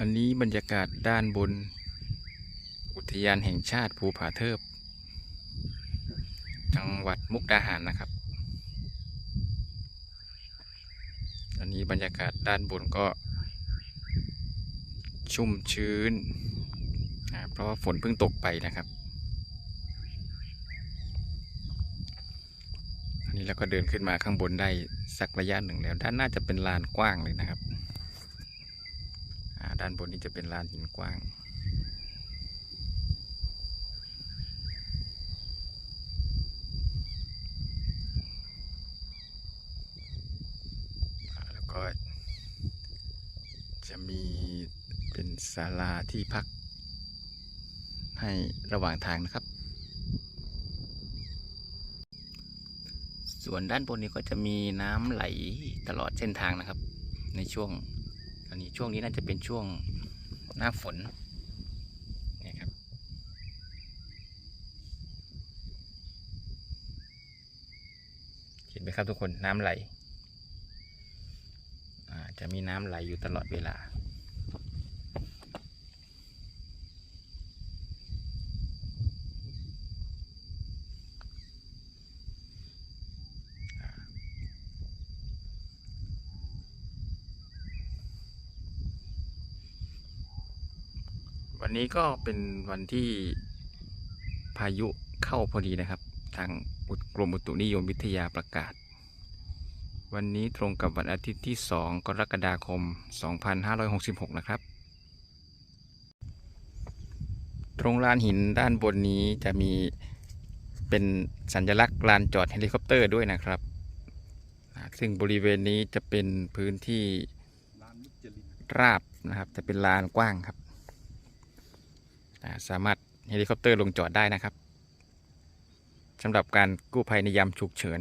อันนี้บรรยากาศด้านบน อุทยานแห่งชาติภูผาเทิบ จังหวัดมุกดาหารนะครับ อันนี้บรรยากาศด้านบนก็ ชุ่มชื้น เพราะว่าฝนเพิ่งตกไปนะครับ อันนี้เราก็เดินขึ้นมาข้างบนได้สักระยะหนึ่งแล้ว ด้านหน้าจะเป็นลานกว้างเลยนะครับาด้านบนนี้จะเป็นลานหินกว้าง แล้วก็จะมีเป็นศาลาที่พัก ให้ระหว่างทางนะครับ ส่วนด้านบนนี้ก็จะมีน้ำไหลตลอดเส้นทางนะครับ ในช่วง ตอนนี้ช่วงนี้น่าจะเป็นช่วงหน้าฝนนี่ครับ เห็นไหมครับทุกคนน้ำไหลจะมีน้ำไหลอยู่ตลอดเวลา วันนี้ก็เป็นวันที่พายุเข้าพอดีนะครับ ทางอุตกรมอุตุนิยมวิทยาประกาศ วันนี้ตรงกับวันอาทิตย์ที่ 2 กรกฎาคม 2566 นะครับ ตรงลานหินด้านบนนี้จะมีเป็นสัญลักษณ์ลานจอดเฮลิคอปเตอร์ด้วยนะครับ ซึ่งบริเวณนี้จะเป็นพื้นที่ราบนะครับ จะเป็นลานกว้างครับ สามารถเฮลิคอปเตอร์ลงจอดได้นะครับสำหรับการกู้ภัยในยามฉุกเฉิน